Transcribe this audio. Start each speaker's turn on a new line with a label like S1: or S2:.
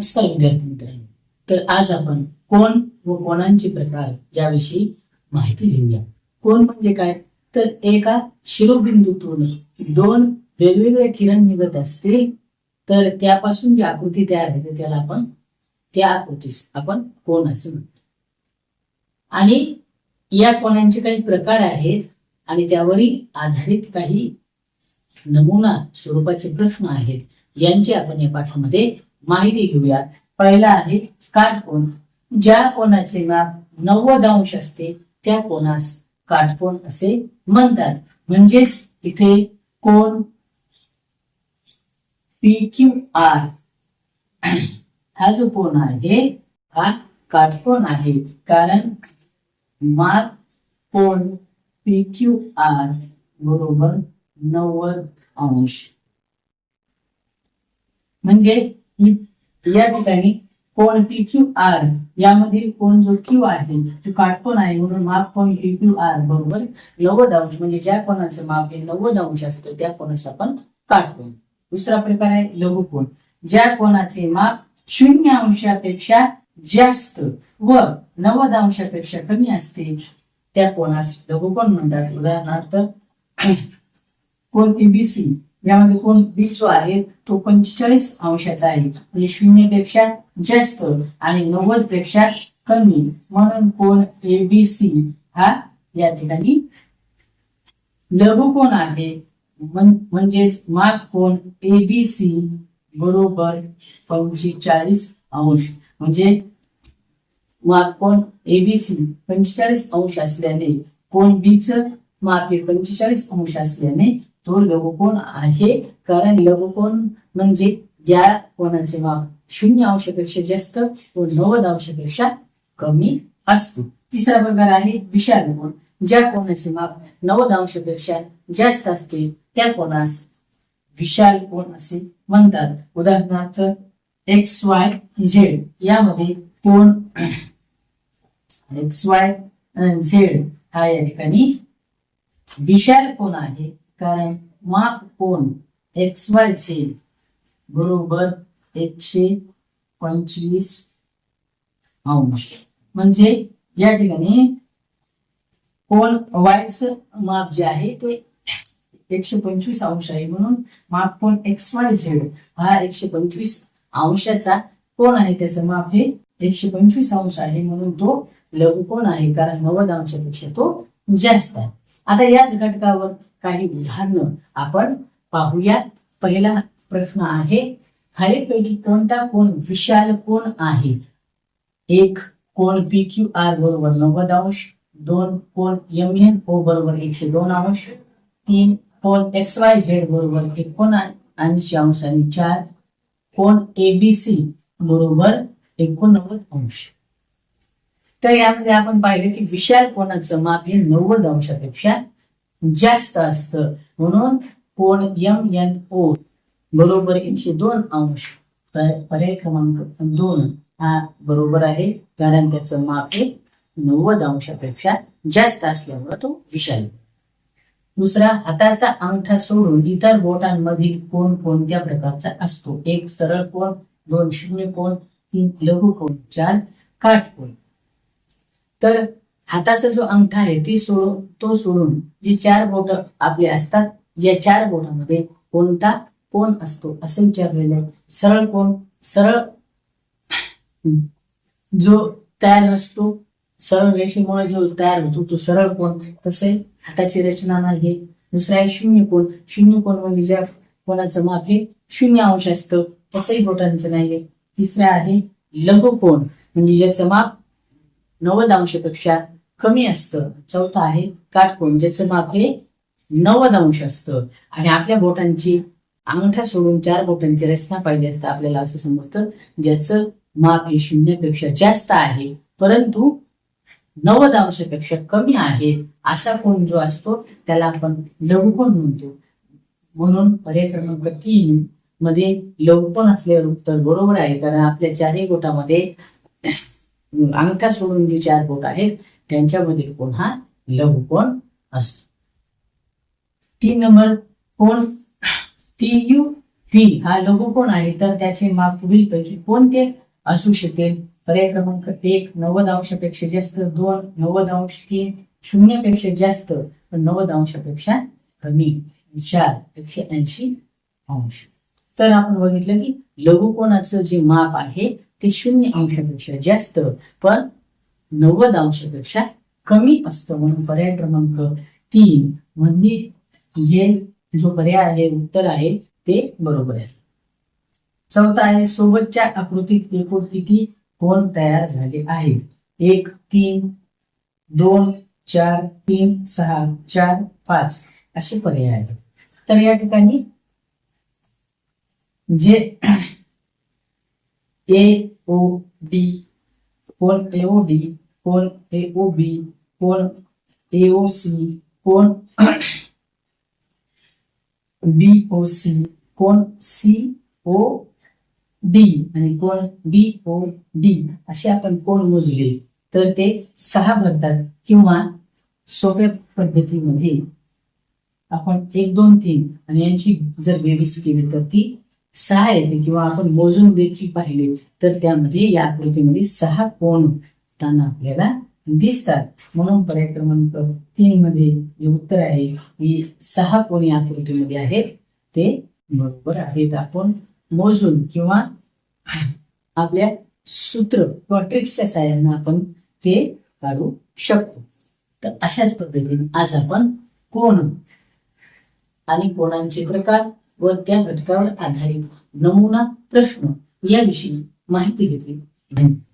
S1: नमस्कार विद्यार्थी मित्रांनो. तर आज आपण कोण व कोणांचे प्रकार याविषयी माहिती घेऊया. कोण म्हणजे काय? तर एका शिरोबिंदूतून दोन वेगवेगळे किरण निघत असतील तर त्यापासून जी आकृती तयार होते त्याला आपण त्या आकृतीस आपण कोण असे म्हणतो. आणि या कोणांचे काही प्रकार आहेत आणि त्यावरील आधारित काही नमुना स्वरूपाचे प्रश्न आहेत यांची आपण या पाठामध्ये माहिती घेऊयात. पहिला आहे काटकोण ज्या कोणाचे माप नव्वद अंश असते त्या कोणास काटकोण असे म्हणतात? म्हणजेच इथे कोण? P Q R. हा जो कोण आहे हा काटकोण आहे? कारण माप कोण? पी क्यू आर बरोबर नव्वद अंश. म्हणजे या ठिकाणी कोण पी क्यू आर यामधील कोण जो क्यू आहे तो काटकोण आहे म्हणून माप कोण पी क्यू आर बरोबर नव्वद अंश म्हणजे ज्या कोणाचं माप हे नव्वद अंश असतं त्या कोणास आपण काटकोण दुसरा प्रकार आहे लघुकोण ज्या कोणाचे माप शून्य अंशापेक्षा जास्त व नव्वद अंशापेक्षा कमी असते त्या कोणास लघुकोण म्हणतात. उदाहरणार्थ कोणती बीसी यामध्ये कोण बी जो आहे तो पंचेचाळीस अंशाचा आहे. म्हणजे शून्यपेक्षा जास्त आणि नव्वदपेक्षा कमी. म्हणून कोण एबीसी हा या ठिकाणी लघु कोण आहे? म्हणजेच माप कोण? एबीसी बरोबर पंचेचाळीस अंश. म्हणजे माप कोण? एबीसी पंचेचाळीस अंश असल्याने कोण बीच माप हे पंचेचाळीस अंश असल्याने तो लघुकोण आहे. कारण लघुकोण म्हणजे ज्या कोणाचे माप शून्य अंशपेक्षा जास्त व नव्वद अंशपेक्षा कमी असतो. तिसरा प्रकार आहे विशाल कोण ज्या कोणाचे माप नव्वद अंशपेक्षा जास्त असते त्या कोणास विशाल कोण असे म्हणतात. उदाहरणार्थ एक्स वाय झेड यामध्ये कोण एक्स वाय झेड हा या ठिकाणी विशाल कोण आहे. कारण माप कोण एक्स वाय झेड बरोबर एकशे पंचवीस अंश. म्हणजे या ठिकाणी कोण वायच माप जे आहे ते एकशे पंचवीस अंश आहे. म्हणून माप कोण एक्स वाय झेड हा एकशे पंचवीस अंशाचा कोण आहे त्याचं माप हे एकशे पंचवीस अंश आहे. म्हणून तो लघु कोण आहे. कारण नव्वद अंशापेक्षा तो जास्त आहे. आता याच घटकावर काही उदाहरणं आपण पाहूयात. पहिला प्रश्न आहे खालीलपैकी कोणता कोण विशाल कोण आहे? एक कोण पी क्यू आर बरोबर नव्वद अंश दोन कोण एम एन ओ बरोबर एकशे दोन अंश तीन कोण एक्स वाय झेड बरोबर एकोणऐंशी अंश आणि चार कोण एबीसी बरोबर एकोणनव्वद अंश. तर यामध्ये आपण पाहिलं की विशाल कोणाचं? माप हे नव्वद अंशापेक्षा जास्त असतं. म्हणून कोण? एम एन ओ बरोबर एकशे दोन अंश. पर- पर्याय क्रमांक दोन हा बरोबर आहे. कारण त्याचं माप हे नव्वद अंशापेक्षा जास्त असल्यामुळे तो विशाल. दुसरा हाताचा अंगठा सोडून इतर बोटांमधील कोण कोणत्या प्रकारचा असतो? एक सरळ कोण दोन शून्य कोण तीन लघु कोण चार काट कोण? तर हाताचा जो अंगठा आहे ती सोडून तो सोडून जी चार बोट आपले असतात या चार बोटामध्ये कोणता कोण असतो असं विचारलेलं आहे. सरळ कोण? सरळ जो तयार असतो सरळ रेषेमुळे जो तयार होतो तो सरळ कोण? तसे हाताची रचना नाही. दुसरा आहे शून्य कोण? शून्य कोण म्हणजे ज्या कोणाचं माप हे शून्य अंश असतं. तसंही बोटांचं नाहीये तिसरं आहे लघु कोण म्हणजे ज्याचं माप नव्वद अंशपेक्षा कमी असतं. चौथं आहे काटकोण ज्याचं माप हे नव्वद अंश असतं. आणि आपल्या बोटांची अंगठा सोडून चार बोटांची रचना पाहिजे असतं आपल्याला असं समजतं ज्याचं माप हे शून्यापेक्षा जास्त आहे. परंतु नव्वद अंशपेक्षा कमी आहे असा कोण जो असतो त्याला आपण लघुकोण म्हणतो. म्हणून पर्याय क्रमांक तीन मध्ये लघुकोण असलेलं उत्तर बरोबर आहे कारण आपल्या चारही बोटामध्ये अंगठा सोडून जे चार बोट आहेत त्यांच्यामधील कोण हा? लघु कोण असतो. तीन नंबर कोण? टी यू पी हा लघुकोण आहे? तर त्याचे माप पुढीलपैकी कोणते असू शकेल? पर्याय क्रमांक एक नव्वद अंशापेक्षा जास्त दोन नव्वद अंश तीन शून्यपेक्षा जास्त पण नव्वद अंशापेक्षा कमी चार एकशे ऐंशी अंश. तर आपण बघितलं की लघुकोणाचं जे माप आहे ते शून्य अंशापेक्षा जास्त पण नव्वद अंशापेक्षा कमी असतं. म्हणून पर्याय क्रमांक तीन म्हणजे जे जो पर्याय आहे उत्तर आहे ते बरोबर आहे. चौथा आहे सोबतच्या आकृतीत एकूण किती कोण तयार झाले आहेत? एक तीन दोन चार तीन सहा चार पाच असे पर्याय आहेत. तर या ठिकाणी जे ए ओ डी कोण एओ डी कोण ओ बी कोण एओ सी कोण बी ओ सी कोण सी ओ डी आणि कोण बी ओ डी असे आपण कोण मोजले. तर ते सहा भरतात किंवा सोप्या पद्धतीमध्ये. आपण एक दोन तीन आणि यांची जर बेरीज केली तर ती सहा येते किंवा आपण मोजून देखील पाहिले तर त्यामध्ये या आकृतीमध्ये सहा कोण होताना आपल्याला दिसतात. म्हणून पर्याय क्रमांक तीन मध्ये जे उत्तर आहे की सहा कोण या आकृतीमध्ये आहेत ते बरोबर आहेत. आपण मोजून किंवा आपल्या सूत्र किंवा ट्रिक्सच्या सहाय्याने आपण ते काढू शकतो. तर अशाच पद्धतीने आज आपण कोण आणि कोणांचे प्रकार व त्या घटकावर आधारित नमुना प्रश्न याविषयी माहिती घेतली. धन्यवाद.